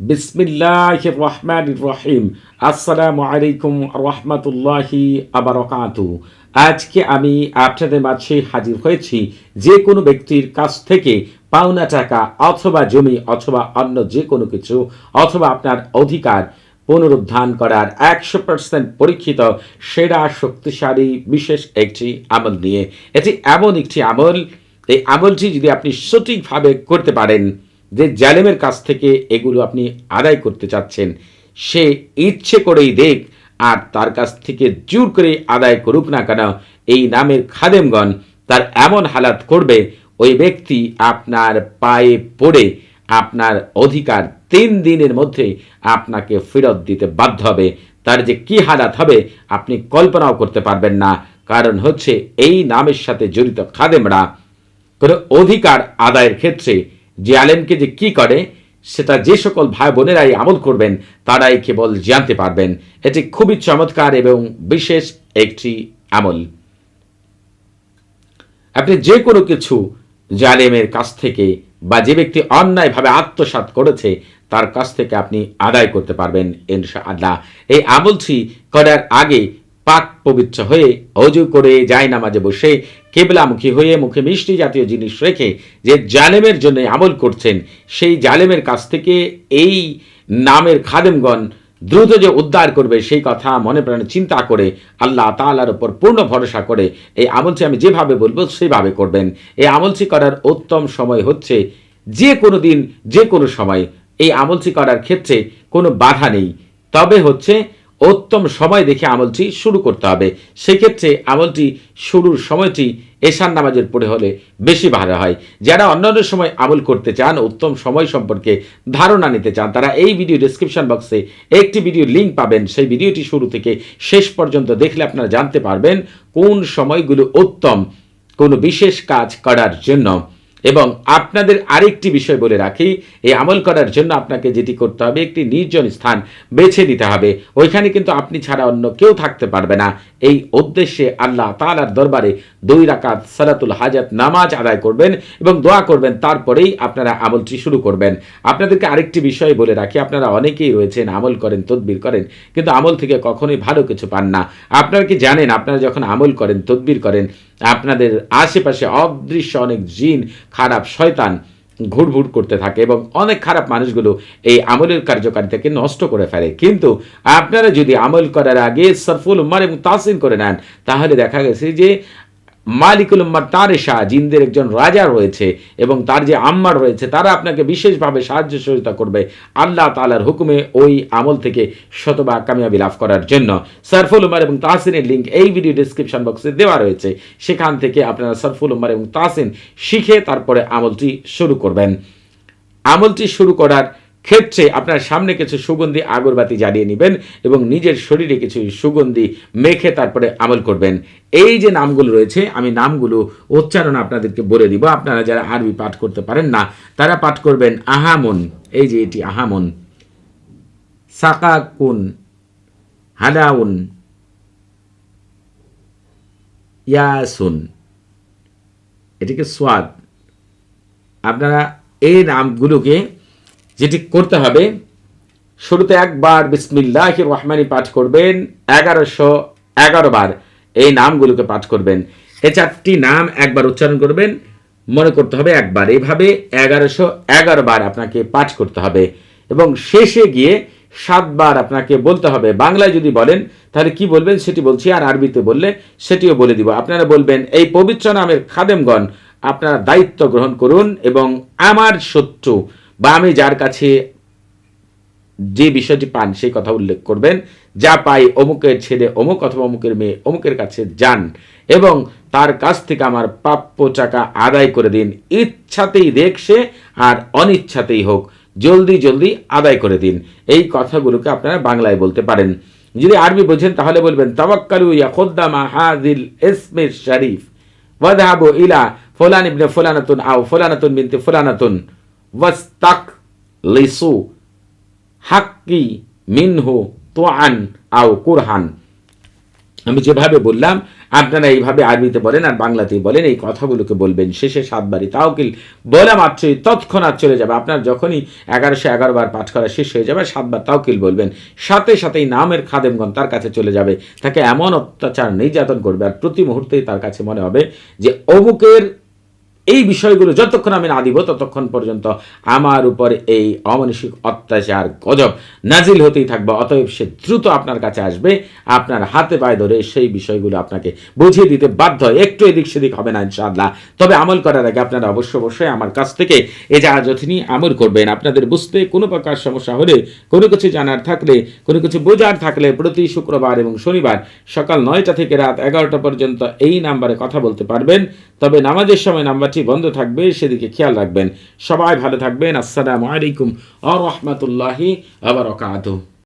বিসমিল্লাহ রহমান রহিম। আসসালামু আলাইকুম রহমতুল্লাহি আবরকাতু। আজকে আমি আপনাদের মাঝে হাজির হয়েছি যে কোনো ব্যক্তির কাছ থেকে পাওনা টাকা অথবা জমি অথবা অন্য যে কোনো কিছু অথবা আপনার অধিকার পুনরুদ্ধার করার একশো পার্সেন্ট পরীক্ষিত, সেরা, শক্তিশালী, বিশেষ একটি আমল নিয়ে। এটি এমন একটি আমল, এই আমলটি যদি আপনি সঠিকভাবে করতে পারেন যে জালেমের কাছ থেকে এগুলো আপনি আদায় করতে চাচ্ছেন, সে ইচ্ছে করেই দেখ আর তার কাছ থেকে জোর করে আদায় করুক না কেন, এই নামের খাদেমগণ তার এমন হালাত করবে, ওই ব্যক্তি আপনার পায়ে পড়ে, আপনার অধিকার তিন দিনের মধ্যে আপনাকে ফেরত দিতে বাধ্য হবে। তার যে কি হালাত হবে, আপনি কল্পনাও করতে পারবেন না। কারণ হচ্ছে এই নামের সাথে জড়িত খাদেমরা কোনো অধিকার আদায়ের ক্ষেত্রে যে আলেমকে যে কি করে, সেটা যে সকল ভাই বোনেরাই আমল করবেন, তারাই কেবল জানতে পারবেন। এটি খুবই চমৎকার এবং বিশেষ একটি আমল। আপনি যে কোনো কিছু জালেমের কাছ থেকে বা যে ব্যক্তি অন্যায়ভাবে আত্মসাত করেছে, তার কাছ থেকে আপনি আদায় করতে পারবেন ইনশা আল্লাহ এই আমলটি করার আগে পাক পবিত্র হয়ে অজু করে যায় নামাজে বসে, কেবলামুখী হয়ে মুখে মিষ্টি জাতীয় জিনিস রেখে যে জালেমের জন্য আমল করছেন, সেই জালেমের কাছ থেকে এই নামের খাদেমগণ দ্রুত যে উদ্ধার করবে, সেই কথা মনে প্রাণে চিন্তা করে আল্লাহ তালার উপর পূর্ণ ভরসা করে এই আমলটি আমি যেভাবে বলব, সেভাবে করবেন। এই আমলটি করার উত্তম সময় হচ্ছে যে কোনো দিন, যে কোনো সময়। এই আমলটি করার ক্ষেত্রে কোনো বাধা নেই। তবে হচ্ছে উত্তম সময় দেখে আমলটি শুরু করতে হবে। সেক্ষেত্রে আমলটি শুরুর সময়টি এশান নামাজের পড়ে হলে বেশি ভালো হয়। যারা অন্যান্য সময় আমল করতে চান, উত্তম সময় সম্পর্কে ধারণা নিতে চান, তারা এই ভিডিও ডিসক্রিপশন বক্সে একটি ভিডিও লিঙ্ক পাবেন। সেই ভিডিওটি শুরু থেকে শেষ পর্যন্ত দেখলে আপনারা জানতে পারবেন কোন সময়গুলো উত্তম, কোনো বিশেষ কাজ করার জন্য। এবং আপনাদের আরেকটি বিষয় বলে রাখি, এই আমল করার জন্য আপনাকে যেটি করতে হবে, একটি নির্জন স্থান বেছে নিতে হবে। ওইখানে কিন্তু আপনি ছাড়া অন্য কেউ থাকতে পারবে না। এই উদ্দেশ্যে আল্লাহ তালার দরবারে দুই রাকাত সালাতুল হাজাত নামাজ আদায় করবেন এবং দোয়া করবেন, তারপরেই আপনারা আমলটি শুরু করবেন। আপনাদেরকে আরেকটি বিষয় বলে রাখি, আপনারা অনেকেই রয়েছেন, আমল করেন, তদবির করেন, কিন্তু আমল থেকে কখনোই ভালো কিছু পান না। আপনারা কি জানেন, আপনারা যখন আমল করেন, তদবির করেন আপনাদের আশেপাশে অদৃশ্য অনেক জিন, খারাপ শয়তান ঘুরঘুর করতে থাকে এবং অনেক খারাপ মানুষগুলো এই আমলের কার্যকারিতাকে নষ্ট করে ফেলে। কিন্তু আপনারা যদি আমল করার আগে সরফুল উম্মার এবং তাসিন করে নেন, তাহলে দেখা গেছে যে মালিকুল উম্মার তার শাহ জিনদের একজন রাজা রয়েছে এবং তার যে আম্মার রয়েছে, তারা আপনাকে বিশেষভাবে সাহায্য সহযোগিতা করবে আল্লাহ তালার হুকুমে ওই আমল থেকে শতবা কামিয়াবি লাভ করার জন্য। সরফুল উমার এবং তাহসিনের লিঙ্ক এই ভিডিও ডিসক্রিপশন বক্সে দেওয়া রয়েছে। সেখান থেকে আপনারা সরফুল উমার এবং তাহসিন শিখে তারপরে আমলটি শুরু করবেন। আমলটি শুরু করার ক্ষেত্রে আপনার সামনে কিছু সুগন্ধি আগরবাতি জ্বালিয়ে নেবেন এবং নিজের শরীরে কিছু সুগন্ধি মেখে তারপরে আমল করবেন। এই যে নামগুলো রয়েছে, আমি নামগুলো উচ্চারণ আপনাদেরকে বলে দিব। আপনারা যারা আরবি পাঠ করতে পারেন না, তারা পাঠ করবেন আহামন। এই যে এটি, আহামন। সাকাকুন, হাদাউন, ইয়াসুন। এটিকে সোয়াদ। আপনারা এই নামগুলোকে যেটি করতে হবে, শুরুতে একবার বিসমিল্লাহ রহমানি পাঠ করবেন, এগারোশো এগারো বার এই নামগুলোকে পাঠ করবেন। এই চারটি নাম একবার উচ্চারণ করবেন, মনে করতে হবে একবার। এইভাবে এগারোশো এগারো বার আপনাকে পাঠ করতে হবে এবং শেষে গিয়ে সাতবার আপনাকে বলতে হবে। বাংলায় যদি বলেন, তাহলে কি বলবেন? সেটি বলছি, আর আরবিতে বললে সেটিও বলে দিব। আপনারা বলবেন, এই পবিত্র নামের খাদেমগণ আপনারা দায়িত্ব গ্রহণ করুন এবং আমার শত্রু বা আমি যার কাছে যে বিষয়টি পান, সেই কথা উল্লেখ করবেন, যা পাই অমুকের ছেলে অমুক অথবা অমুকের মেয়ে অমুকের কাছে যান এবং তার কাছ থেকে আমার প্রাপ্য টাকা আদায় করে দিন। ইচ্ছাতেই দেখছে আর অনিচ্ছাতেই হোক, জলদি জলদি আদায় করে দিন। এই কথাগুলোকে আপনারা বাংলায় বলতে পারেন। যদি আরবি বোঝেন, তাহলে বলবেন, তাওয়াক্কালু ইয়া খোদ্দামা হাদিল ইসমির শরীফ ওয়াদহাবু ইলা ফুলান ইবনে ফুলানাতুন আও ফুলানাতুন বিনতে ফুলানাতুন। ওয়াস্তাক লিসু হাক্কি মিনহু তোয়ান আও কুরহান আমি যেভাবে বললাম, আপনারা এইভাবে আরবিতে বলেন আর বাংলাতেই বলেন, এই কথাগুলোকে বলবেন। শেষে সাতবারই তাওকিল বলা মাত্রই তৎক্ষণাৎ চলে যাবে। আপনার যখনই এগারোশো এগারো বার পাঠ করা শেষ হয়ে যাবে সাতবার তাওকিল বলবেন। সাথে সাথেই নামের খাদেমগণ তার কাছে চলে যাবে। তাকে এমন অত্যাচার নির্যাতন করবে আর প্রতি মুহূর্তেই তার কাছে মনে হবে যে, অমুকের এই বিষয়গুলো যতক্ষণ আমি না দিব, ততক্ষণ পর্যন্ত আমার উপর এই অমানসিক অত্যাচার গজব নাজিল হতেই থাকবে। অতএব সে দ্রুত আপনার কাছে আসবে, আপনার হাতে পায়ে ধরে সেই বিষয়গুলো আপনাকে বুঝিয়ে দিতে বাধ্য একটু এদিক সেদিক হবে না ইনশাআল্লাহ। তবে আমল করার আগে আপনারা অবশ্য অবশ্যই আমার কাছ থেকে এ যা যথনি আমল করবেন। আপনাদের বুঝতে কোনো প্রকার সমস্যা হলে, কোনো কিছু জানার থাকলে, কোনো কিছু বোঝার থাকলে প্রতি শুক্রবার এবং শনিবার সকাল নয়টা থেকে রাত এগারোটা পর্যন্ত এই নাম্বারে কথা বলতে পারবেন। তবে নামাজের সময় নাম্বারটি বন্ধ থাকবে সেদিকে খেয়াল রাখবেন। সবাই ভালো থাকবেন। আসসালামু আলাইকুম আ রহমতুল্লাহি আবার